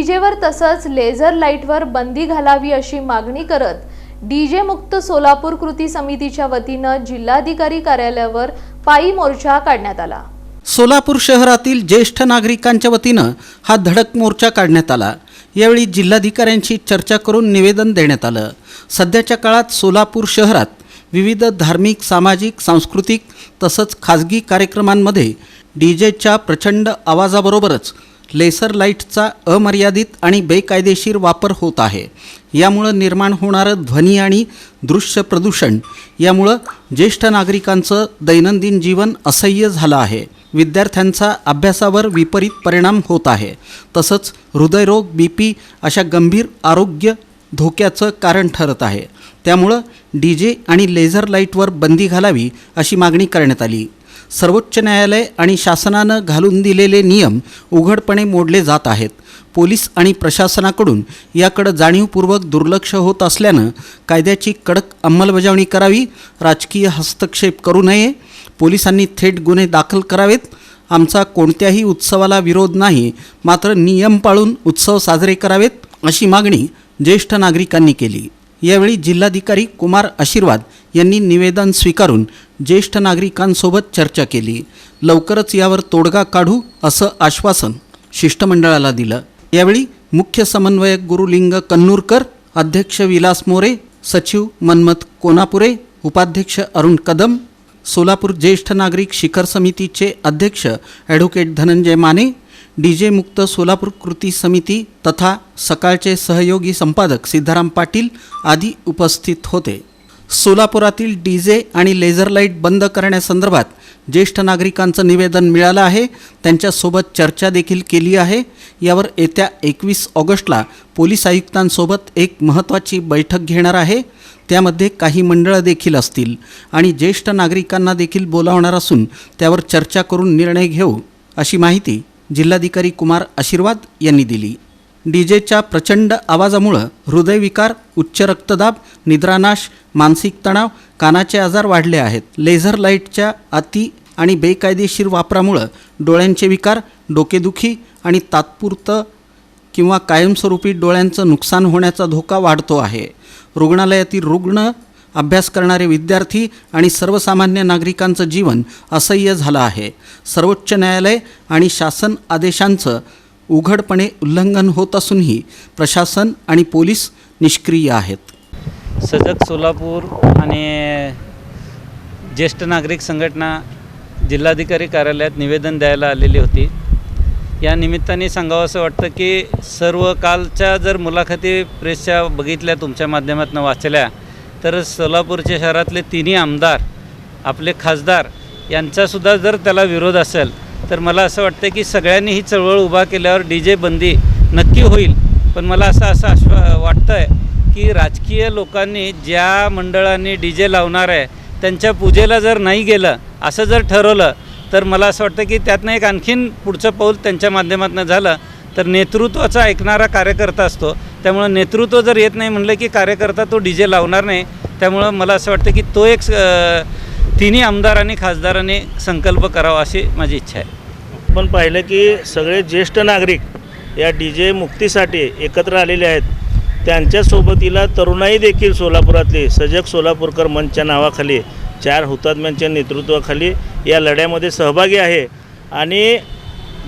डीजेवर तसंच लेझर लाईटवर बंदी घालावी अशी मागणी करत डीजे मुक्त सोलापूर कृती समितीच्या वतीनं जिल्हाधिकारी कार्यालयावर पायी मोर्चा काढण्यात आला. सोलापूर शहरातील ज्येष्ठ नागरिकांच्या वतीनं हा धडक मोर्चा काढण्यात आला. यावेळी जिल्हाधिकाऱ्यांशी चर्चा करून निवेदन देण्यात आलं. सध्याच्या काळात सोलापूर शहरात विविध धार्मिक सामाजिक सांस्कृतिक तसंच खाजगी कार्यक्रमांमध्ये डी जेच्या प्रचंड आवाजाबरोबरच लेसर लाईटचा अमर्यादित आणि बेकायदेशीर वापर होत आहे. यामुळं निर्माण होणारं ध्वनी आणि दृश्य प्रदूषण यामुळं ज्येष्ठ नागरिकांचं दैनंदिन जीवन असह्य झालं आहे. विद्यार्थ्यांचा अभ्यासावर विपरीत परिणाम होत आहे. तसंच हृदयरोग बी पी अशा गंभीर आरोग्य धोक्याचं कारण ठरत आहे. त्यामुळं डी जे आणि लेझर लाईटवर बंदी घालावी अशी मागणी करण्यात आली. सर्वोच्च न्यायालय आणि शासनानं घालून दिलेले नियम उघडपणे मोडले जात आहेत. पोलीस आणि प्रशासनाकडून याकडं जाणीवपूर्वक दुर्लक्ष होत असल्यानं कायद्याची कडक अंमलबजावणी करावी राजकीय हस्तक्षेप करू नये पोलिसांनी थेट गुन्हे दाखल करावेत. आमचा कोणत्याही उत्सवाला विरोध नाही मात्र नियम पाळून उत्सव साजरे करावेत अशी मागणी ज्येष्ठ नागरिकांनी केली. यावेळी जिल्हाधिकारी कुमार आशीर्वाद यांनी निवेदन स्वीकारून ज्येष्ठ नागरिकांसोबत चर्चा केली. लवकरच यावर तोडगा काढू असं आश्वासन शिष्टमंडळाला दिलं. यावेळी मुख्य समन्वयक गुरुलिंग कन्नूरकर अध्यक्ष विलास मोरे सचिव मन्मथ कोनापुरे उपाध्यक्ष अरुण कदम सोलापूर ज्येष्ठ नागरिक शिखर समितीचे अध्यक्ष advocate Dhananjay Mane D J मुक्त सोलापूर कृती समिती तथा सकाळचे सहयोगी संपादक सिद्धाराम पाटील आदी उपस्थित होते. सोलापुरातील डी जे आणि लेझर लाइट बंद करण्यासंदर्भात ज्येष्ठ नागरिकांचं निवेदन मिळालं आहे. त्यांच्यासोबत चर्चा देखील केली आहे. यावर येत्या एकवीस ऑगस्टला पोलीस आयुक्तांसोबत एक महत्त्वाची बैठक घेणार आहे. त्यामध्ये काही मंडळं देखील असतील आणि ज्येष्ठ नागरिकांना देखील बोलावणार असून त्यावर चर्चा करून निर्णय घेऊ अशी माहिती जिल्हाधिकारी कुमार आशीर्वाद यांनी दिली. डी जेच्या प्रचंड आवाजामुळं हृदयविकार उच्च रक्तदाब निद्रानाश मानसिक तणाव कानाचे आजार वाढले आहेत. लेझर लाईटच्या अति आणि बेकायदेशीर वापरामुळं डोळ्यांचे विकार डोकेदुखी आणि तात्पुरतं किंवा कायमस्वरूपी डोळ्यांचं नुकसान होण्याचा धोका वाढतो आहे. रुग्णालयातील रुग्ण अभ्यास करणारे विद्यार्थी आणि सर्वसामान्य नागरिकांचं जीवन असह्य झालं आहे. सर्वोच्च न्यायालय आणि शासन आदेशांचं उघडपणे उल्लंघन होत असूनही प्रशासन आणि पोलीस निष्क्रिय आहेत. सजग सोलापूर आणि ज्येष्ठ नागरिक संघटना जिल्हाधिकारी कार्यालयात निवेदन द्यायला आलेली होती. या निमित्ताने सांगावं असं वाटतं की सर्व कालच्या जर मुलाखती प्रेसच्या बघितल्या तुमच्या माध्यमातून वाचल्या तर सोलापूरच्या शहरातले तिन्ही आमदार आपले खासदार यांचासुद्धा जर त्याला विरोध असेल तर मला असं वाटतं की सगळ्यांनी ही चळवळ उभा केल्यावर डी जे बंदी नक्की होईल. पण मला असं असं आश्वा वाटतं आहे की राजकीय लोकांनी ज्या मंडळांनी डी जे लावणार आहे त्यांच्या पूजेला जर नाही गेलं असं जर ठरवलं तर मला असं वाटतं की त्यातनं एक आणखीन पुढचं पाऊल त्यांच्या माध्यमातून झालं तर नेतृत्वाचा ऐकणारा कार्यकर्ता असतो. त्यामुळं नेतृत्व जर येत नाही म्हणलं की कार्यकर्ता तो डी जे लावणार नाही त्यामुळं मला असं वाटतं की तो एक तिन्ही आमदारांनी खासदारांनी संकल्प करावा अशी माझी इच्छा आहे. पण पाहिलं की सगळे ज्येष्ठ नागरिक या डी जे मुक्तीसाठी एकत्र आलेले आहेत. त्यांच्या सोबतीला तरुणाई देखील सोलापुरातली सजग सोलापूरकर मंचच्या नावाखाली चार हुतात्म्यांच्या नेतृत्वाखाली या लढ्यामध्ये सहभागी आहे. आणि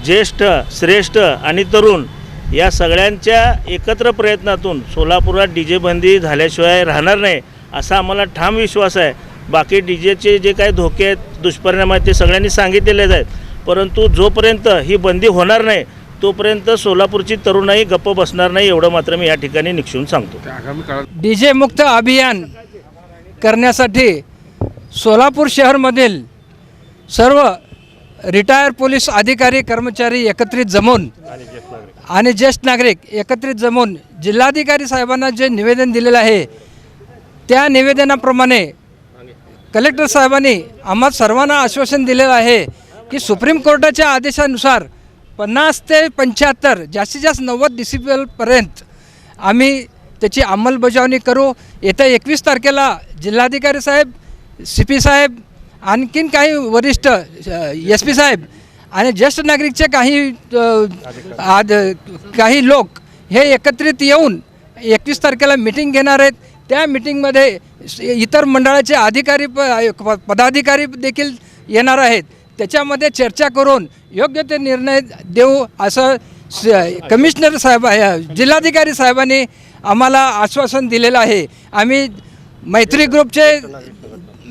ज्येष्ठ श्रेष्ठ आणि तरुण या सगळ्यांच्या एकत्र प्रयत्नातून सोलापुरात डी जे बंदी झाल्याशिवाय राहणार नाही असा आम्हाला ठाम विश्वास आहे. बाकी डी जेचे जे काही धोके आहेत दुष्परिणाम आहेत ते सगळ्यांनी सांगितलेलेच आहेत. परंतु जोपर्यंत ही बंदी होणार नाही तोपर्यंत सोलापूरची तरुणाई गप्प बसणार नाही एवढं मात्र मी या ठिकाणी निक्षून सांगतो. डी जे मुक्त अभियान करण्यासाठी सोलापूर शहरमधील सर्व रिटायर पोलीस अधिकारी कर्मचारी एकत्रित जमून आणि ज्येष्ठ नागरिक एकत्रित जमून जिल्हाधिकारी साहेबांना जे निवेदन दिलेलं आहे त्या निवेदनाप्रमाणे कलेक्टर साहेबांनी आम्हा सर्वांना आश्वासन दिलेलं आहे की सुप्रीम कोर्टाच्या आदेशानुसार पन्नास ते पंच्याहत्तर जास्तीत जास्त नव्वद डिसिबलपर्यंत आम्ही त्याची अंमलबजावणी करू. येत्या एकवीस तारखेला जिल्हाधिकारी साहेब सी पी साहेब आणखीन काही वरिष्ठ एस पी साहेब आणि ज्येष्ठ नागरिकचे काही आद काही लोक हे एकत्रित येऊन एकवीस तारखेला मिटिंग घेणार आहेत. त्या मिटिंगमध्ये इतर मंडळाचे अधिकारी प प- पदाधिकारी देखील येणार आहेत. त्याच्यामध्ये चर्चा करून योग्य ते निर्णय देऊ असं स कमिशनर साहेब जिल्हाधिकारी साहेबांनी आम्हाला आश्वासन दिलेलं आहे. आम्ही मैत्री ग्रुपचे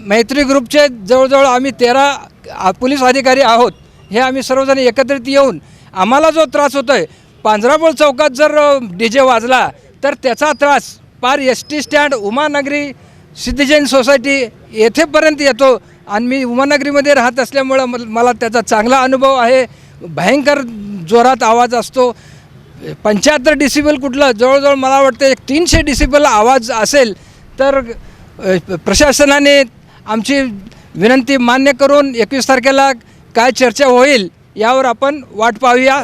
मैत्री ग्रुपचे जवळजवळ आम्ही तेरा पोलीस अधिकारी आहोत. हे आम्ही सर्वजण एकत्रित येऊन आम्हाला जो त्रास होतो आहे पांजराबोळ चौकात जर डी जे वाजला तर त्याचा त्रास पार S T stand Umanagari Siddhijain society येथेपर्यंत येतो. आणि मी उमानगरीमध्ये राहत असल्यामुळं मला त्याचा चांगला अनुभव आहे. भयंकर जोरात आवाज असतो. पंच्याहत्तर डिसिबल कुठलं जवळजवळ मला वाटतं एक तीनशे डिसिबल आवाज असेल तर प्रशासनाने आमची विनंती मान्य करून एकवीस तारखेला काय चर्चा होईल यावर आपण वाट पाहूया.